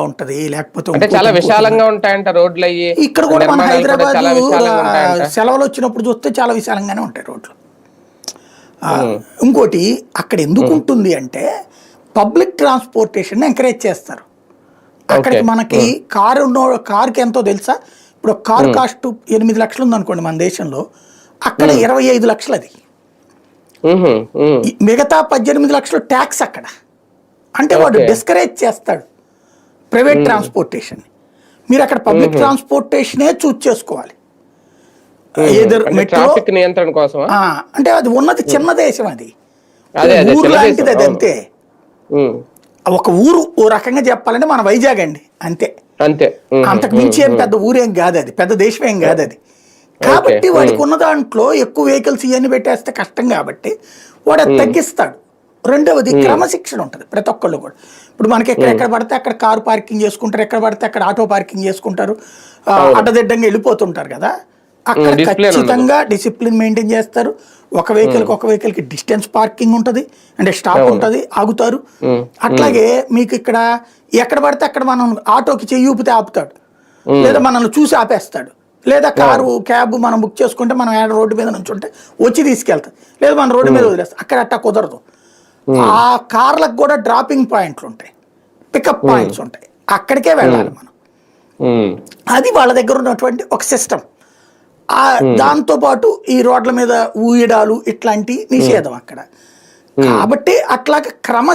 ఉంటది లేకపోతే చాలా. విశాలంగా ఉంటాయంట రోడ్లు అయ్యి ఇక్కడ కూడా మన హైదరాబాద్ సెలవులు వచ్చినప్పుడు చూస్తే చాలా విశాలంగానే ఉంటాయి రోడ్లు. ఇంకోటి అక్కడ ఎందుకు ఉంటుంది అంటే పబ్లిక్ ట్రాన్స్పోర్టేషన్ ఎంకరేజ్ చేస్తారు. అక్కడికి. మనకి కారు ఉన్న కారుకి ఎంతో తెలుసా? ఇప్పుడు కారు కాస్ట్ ఎనిమిది లక్షలు ఉందనుకోండి మన దేశంలో అక్కడ ఇరవై ఐదు లక్షలు అది మిగతా పద్దెనిమిది లక్షలు ట్యాక్స్ అక్కడ. అంటే వాడు. డిస్కరేజ్ చేస్తాడు. Private transportation. మీరు అక్కడ పబ్లిక్ ట్రాన్స్పోర్టేషనే చూస్ చేసుకోవాలి. ట్రాఫిక్ నియంత్రణ కోసమా? అంటే అది ఉన్నది చిన్న దేశం అది. ఊరు లాంటిది అది. అంతే. ఒక ఊరు ఓ రకంగా చెప్పాలంటే మన వైజాగ్ అండి అంతే. అంతే. అంతకు మించి ఏం పెద్ద ఊరేం కాదు అది పెద్ద దేశం ఏం కాదు అది. కాబట్టి వాడికి ఉన్న దాంట్లో ఎక్కువ వెహికల్స్ ఇవన్నీ పెట్టేస్తే కష్టం కాబట్టి వాడు తగ్గిస్తాడు. రెండవది క్రమశిక్షణ ఉంటుంది ప్రతి ఒక్కళ్ళు కూడా. ఇప్పుడు మనకి ఎక్కడ ఎక్కడ పడితే అక్కడ కారు పార్కింగ్ చేసుకుంటారు ఎక్కడ పడితే అక్కడ ఆటో పార్కింగ్ చేసుకుంటారు అడ్డదిడ్డంగా వెళ్ళిపోతుంటారు కదా. అక్కడ ఖచ్చితంగా డిసిప్లిన్ మెయింటైన్ చేస్తారు. ఒక వెహికల్కి ఒక వెహికల్కి డిస్టెన్స్ పార్కింగ్ ఉంటుంది అంటే స్టాప్ ఉంటుంది ఆగుతారు. అట్లాగే మీకు ఇక్కడ ఎక్కడ పడితే అక్కడ మనం ఆటోకి చెయ్యి ఊపితే ఆపుతాడు. లేదా మనల్ని చూసి ఆపేస్తాడు. లేదా కారు క్యాబ్ మనం బుక్ చేసుకుంటే మనం ఏడ రోడ్డు మీద నుంచి ఉంటే వచ్చి తీసుకెళ్తాం లేదా మనం రోడ్డు మీద వదిలేస్తాం అక్కడ అట్టా కుదరదు. ఆ కార్లకు కూడా డ్రాపింగ్ పాయింట్లు ఉంటాయి. పికప్ పాయింట్స్ ఉంటాయి. అక్కడికే వెళ్ళాలి మనం. అది వాళ్ళ దగ్గర ఉన్నటువంటి ఒక సిస్టమ్ ఆ దాంతో పాటు ఈ రోడ్ల మీద ఊయడాలు ఇట్లాంటి నిషేధం అక్కడ. కాబట్టి అట్లాగ క్రమ